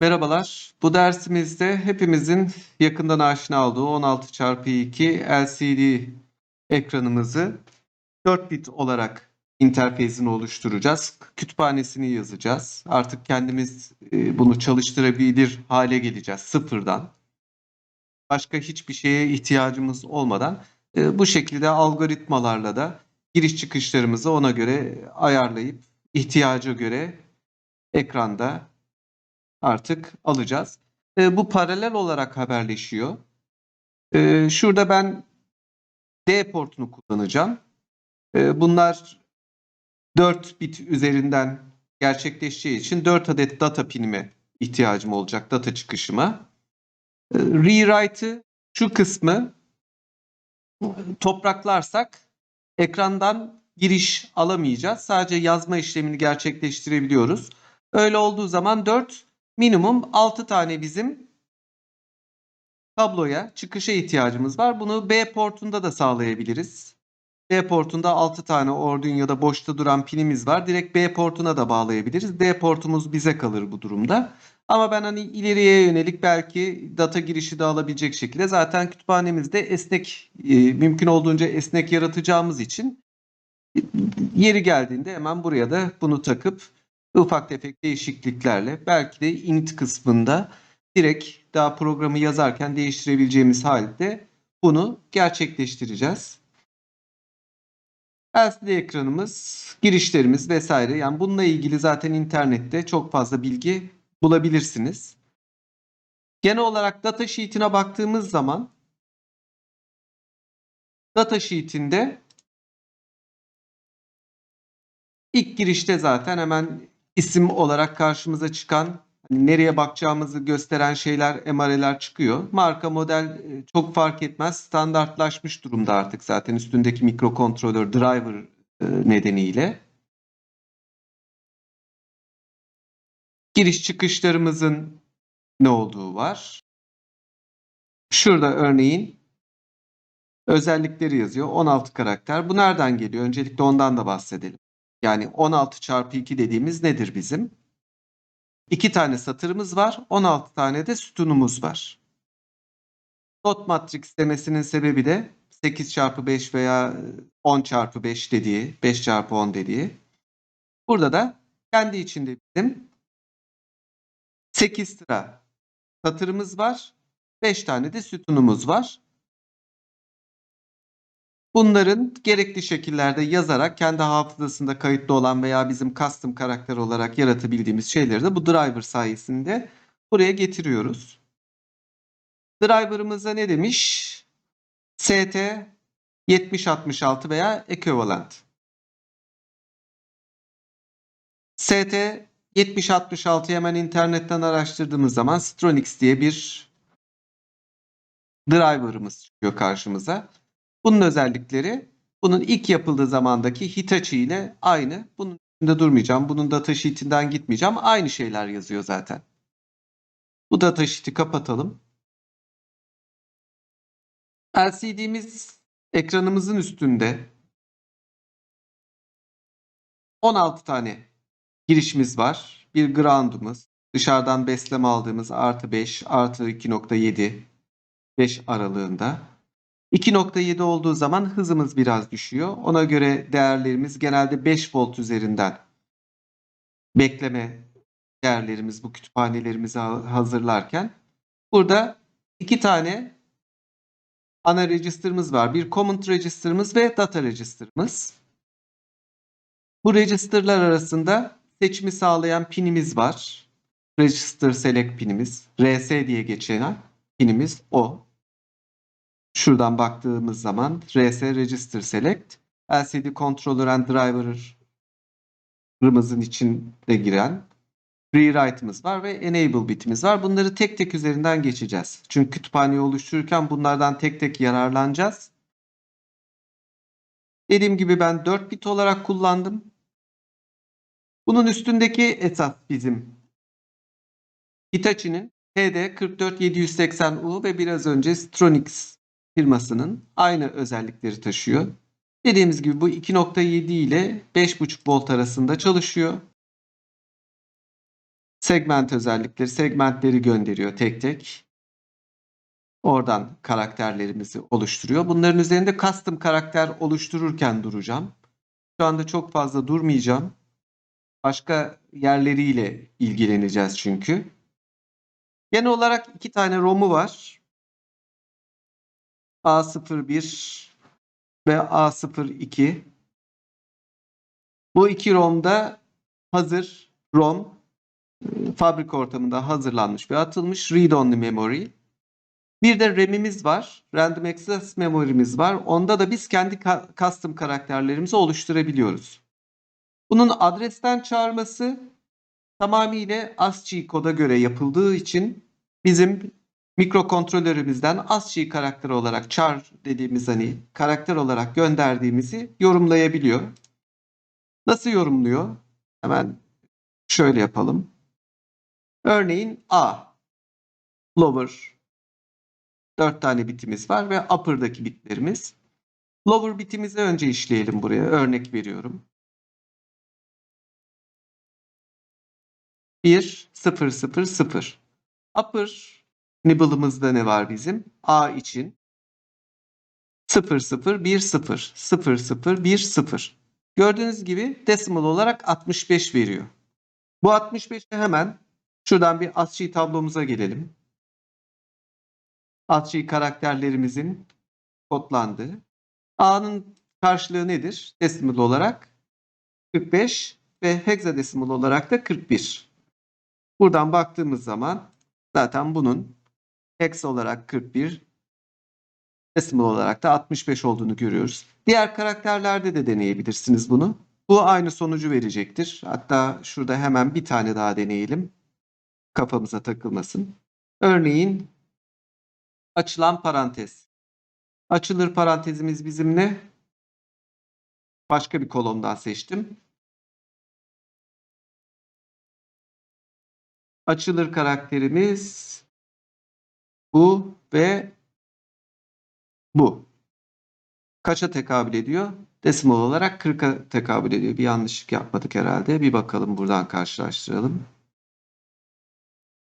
Merhabalar. Bu dersimizde hepimizin yakından aşina olduğu 16x2 LCD ekranımızı 4 bit olarak interfezini oluşturacağız. Kütüphanesini yazacağız. Artık kendimiz e, bunu çalıştırabilir hale geleceğiz sıfırdan. Başka hiçbir şeye ihtiyacımız olmadan e, bu şekilde algoritmalarla da giriş çıkışlarımızı ona göre ayarlayıp ihtiyaca göre ekranda artık alacağız. E, bu paralel olarak haberleşiyor. E, şurada ben D portunu kullanacağım. E, bunlar 4 bit üzerinden gerçekleşeceği için 4 adet data pinime ihtiyacım olacak data çıkışıma. E, rewrite'ı şu kısmı topraklarsak ekrandan giriş alamayacağız. Sadece yazma işlemini gerçekleştirebiliyoruz. Öyle olduğu zaman 4 minimum 6 tane bizim tabloya, çıkışa ihtiyacımız var. Bunu B portunda da sağlayabiliriz. B portunda 6 tane Arduino'da boşta duran pinimiz var. Direkt B portuna da bağlayabiliriz. D portumuz bize kalır bu durumda. Ama ben hani ileriye yönelik belki data girişi de alabilecek şekilde zaten kütüphanemizde esnek, e, mümkün olduğunca esnek yaratacağımız için yeri geldiğinde hemen buraya da bunu takıp ufak tefek değişikliklerle belki de init kısmında direkt daha programı yazarken değiştirebileceğimiz halde bunu gerçekleştireceğiz. LCD ekranımız, girişlerimiz vesaire yani bununla ilgili zaten internette çok fazla bilgi bulabilirsiniz. Genel olarak datasheet'ine baktığımız zaman datasheet'inde ilk girişte zaten hemen isim olarak karşımıza çıkan hani nereye bakacağımızı gösteren şeyler, emareler çıkıyor. Marka model e, çok fark etmez. Standartlaşmış durumda artık zaten üstündeki mikrokontrolör driver e, nedeniyle. Giriş çıkışlarımızın ne olduğu var. Şurada örneğin özellikleri yazıyor. 16 karakter. Bu nereden geliyor? Öncelikle ondan da bahsedelim. Yani 16 çarpı 2 dediğimiz nedir bizim? 2 tane satırımız var. 16 tane de sütunumuz var. Dot matrix demesinin sebebi de 8 çarpı 5 veya 10 çarpı 5 dediği, 5 çarpı 10 dediği. Burada da kendi içinde bizim 8 sıra satırımız var. 5 tane de sütunumuz var. Bunların gerekli şekillerde yazarak kendi hafızasında kayıtlı olan veya bizim custom karakter olarak yaratabildiğimiz şeyleri de bu driver sayesinde buraya getiriyoruz. Driver'ımıza ne demiş? ST 7066 veya equivalent. ST 7066'yı hemen internetten araştırdığımız zaman Stronix diye bir driver'ımız çıkıyor karşımıza. Bunun özellikleri bunun ilk yapıldığı zamandaki Hitachi ile aynı. Bunun üstünde durmayacağım. Bunun datasheet'inden gitmeyeceğim. Aynı şeyler yazıyor zaten. Bu datasheet'i kapatalım. LCD'miz ekranımızın üstünde 16 tane girişimiz var. Bir ground'umuz. Dışarıdan besleme aldığımız artı 5 artı 2.7 5 aralığında. 2.7 olduğu zaman hızımız biraz düşüyor. Ona göre değerlerimiz genelde 5 volt üzerinden bekleme değerlerimiz bu kütüphanelerimizi hazırlarken burada iki tane ana register'ımız var. Bir comment register'ımız ve data register'ımız. Bu register'lar arasında seçimi sağlayan pinimiz var. Register select pinimiz. RS diye geçen pinimiz o. Şuradan baktığımız zaman RS Register Select, LCD Controller and Driver'ımızın içinde giren rewrite'ımız var ve enable bitimiz var. Bunları tek tek üzerinden geçeceğiz. Çünkü kütüphaneyi oluştururken bunlardan tek tek yararlanacağız. Dediğim gibi ben 4 bit olarak kullandım. Bunun üstündeki esas bizim Hitachi'nin HD44780U ve biraz önce Stronix firmasının aynı özellikleri taşıyor. Dediğimiz gibi bu 2.7 ile 5.5 volt arasında çalışıyor. segment özellikleri, segmentleri gönderiyor tek tek. Oradan karakterlerimizi oluşturuyor. Bunların üzerinde custom karakter oluştururken duracağım. Şu anda çok fazla durmayacağım. Başka yerleriyle ilgileneceğiz çünkü. Genel olarak iki tane ROM'u var. A01 ve A02. Bu iki ROM'da hazır ROM e, fabrika ortamında hazırlanmış ve atılmış read-only memory. Bir de RAM'imiz var. Random Access Memory'miz var. Onda da biz kendi custom karakterlerimizi oluşturabiliyoruz. Bunun adresten çağırması tamamıyla ASCII koda göre yapıldığı için bizim mikrokontrolörümüzden ASCII karakter olarak char dediğimiz hani karakter olarak gönderdiğimizi yorumlayabiliyor. Nasıl yorumluyor? Hemen şöyle yapalım. Örneğin A lower 4 tane bitimiz var ve upper'daki bitlerimiz. Lower bitimizi önce işleyelim buraya. Örnek veriyorum. 1 0 0 0. Upper nibble'ımızda ne var bizim? A için 0 0 1 0 0 0 1 0. Gördüğünüz gibi decimal olarak 65 veriyor. Bu 65'i hemen şuradan bir ASCII tablomuza gelelim. ASCII karakterlerimizin kodlandığı. A'nın karşılığı nedir? Decimal olarak 45 ve hexadecimal olarak da 41. Buradan baktığımız zaman zaten bunun hex olarak 41, decimal olarak da 65 olduğunu görüyoruz. Diğer karakterlerde de deneyebilirsiniz bunu. Bu aynı sonucu verecektir. Hatta şurada hemen bir tane daha deneyelim. Kafamıza takılmasın. Örneğin açılan parantez. Açılır parantezimiz bizim ne? Başka bir kolondan seçtim. Açılır karakterimiz bu ve bu. Kaça tekabül ediyor? Desimal olarak 40'a tekabül ediyor. Bir yanlışlık yapmadık herhalde. Bir bakalım buradan karşılaştıralım.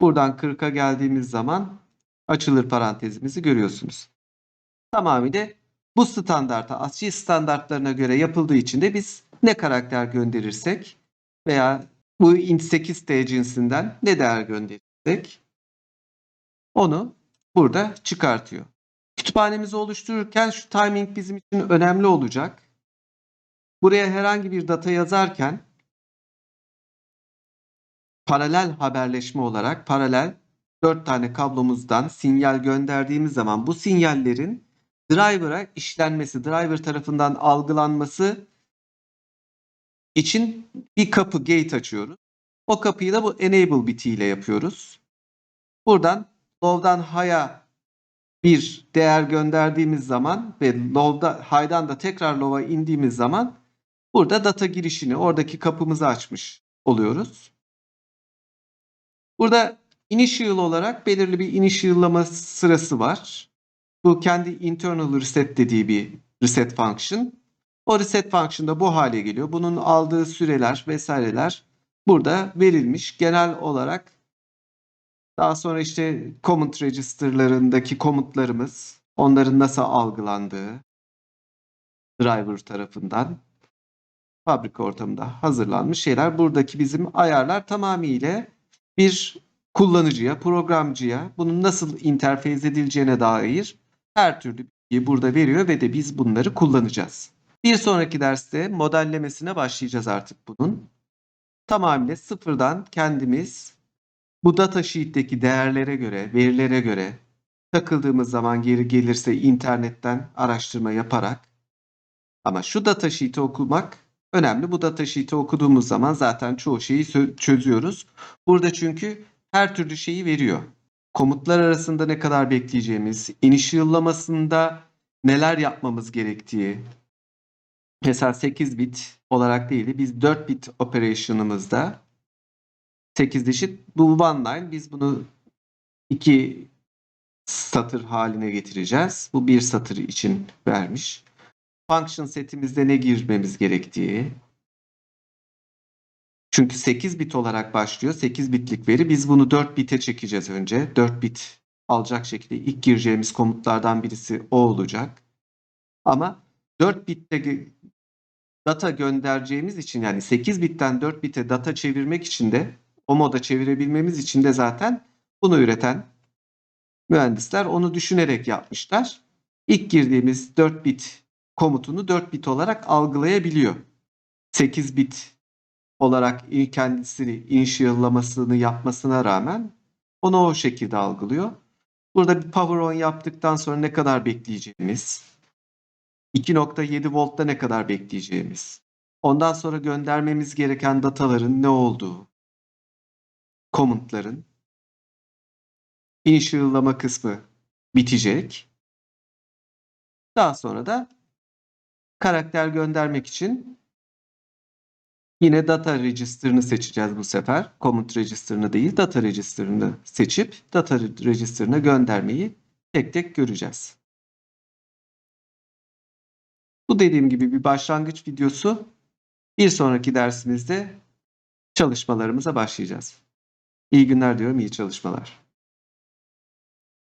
Buradan 40'a geldiğimiz zaman açılır parantezimizi görüyorsunuz. Tamamıyla bu standarta, ASCII standartlarına göre yapıldığı için de biz ne karakter gönderirsek veya bu int8t cinsinden ne değer gönderirsek onu burada çıkartıyor. Kütüphanemizi oluştururken şu timing bizim için önemli olacak. Buraya herhangi bir data yazarken paralel haberleşme olarak paralel 4 tane kablomuzdan sinyal gönderdiğimiz zaman bu sinyallerin driver'a işlenmesi, driver tarafından algılanması için bir kapı gate açıyoruz. O kapıyı da bu enable bitiyle yapıyoruz. Buradan low'dan high'a bir değer gönderdiğimiz zaman ve low'da high'dan da tekrar low'a indiğimiz zaman burada data girişini oradaki kapımızı açmış oluyoruz. Burada initial olarak belirli bir initial'lama sırası var. Bu kendi internal reset dediği bir reset function. O reset function da bu hale geliyor. Bunun aldığı süreler vesaireler burada verilmiş. Genel olarak daha sonra işte comment register'larındaki komutlarımız, onların nasıl algılandığı driver tarafından fabrika ortamında hazırlanmış şeyler. Buradaki bizim ayarlar tamamıyla bir kullanıcıya, programcıya bunun nasıl interfez edileceğine dair her türlü bilgiyi burada veriyor ve de biz bunları kullanacağız. Bir sonraki derste modellemesine başlayacağız artık bunun. Tamamıyla sıfırdan kendimiz bu datasheet'teki değerlere göre, verilere göre takıldığımız zaman geri gelirse internetten araştırma yaparak ama şu datasheet'i okumak önemli. Bu datasheet'i okuduğumuz zaman zaten çoğu şeyi çözüyoruz. Burada çünkü her türlü şeyi veriyor. Komutlar arasında ne kadar bekleyeceğimiz, initial'lamasında neler yapmamız gerektiği. Mesela 8 bit olarak değil de biz 4 bit operation'ımızda 8 dişit bu one line biz bunu iki satır haline getireceğiz. Bu bir satır için vermiş. Function setimizde ne girmemiz gerektiği, Çünkü 8 bit olarak başlıyor. 8 bitlik veri. Biz bunu 4 bite çekeceğiz önce. 4 bit alacak şekilde ilk gireceğimiz komutlardan birisi o olacak. Ama 4 bitte data göndereceğimiz için yani 8 bitten 4 bite data çevirmek için de o moda çevirebilmemiz için de zaten bunu üreten mühendisler onu düşünerek yapmışlar. İlk girdiğimiz 4 bit komutunu 4 bit olarak algılayabiliyor. 8 bit olarak kendisini initial'lamasını yapmasına rağmen onu o şekilde algılıyor. Burada bir power on yaptıktan sonra ne kadar bekleyeceğimiz, 2.7 voltta ne kadar bekleyeceğimiz, ondan sonra göndermemiz gereken dataların ne olduğu, komutların initial'lama kısmı bitecek. Daha sonra da karakter göndermek için yine data register'ını seçeceğiz bu sefer. Command register'ını değil, data register'ını seçip data register'ına göndermeyi tek tek göreceğiz. Bu dediğim gibi bir başlangıç videosu. Bir sonraki dersimizde çalışmalarımıza başlayacağız. İyi günler diyorum, iyi çalışmalar.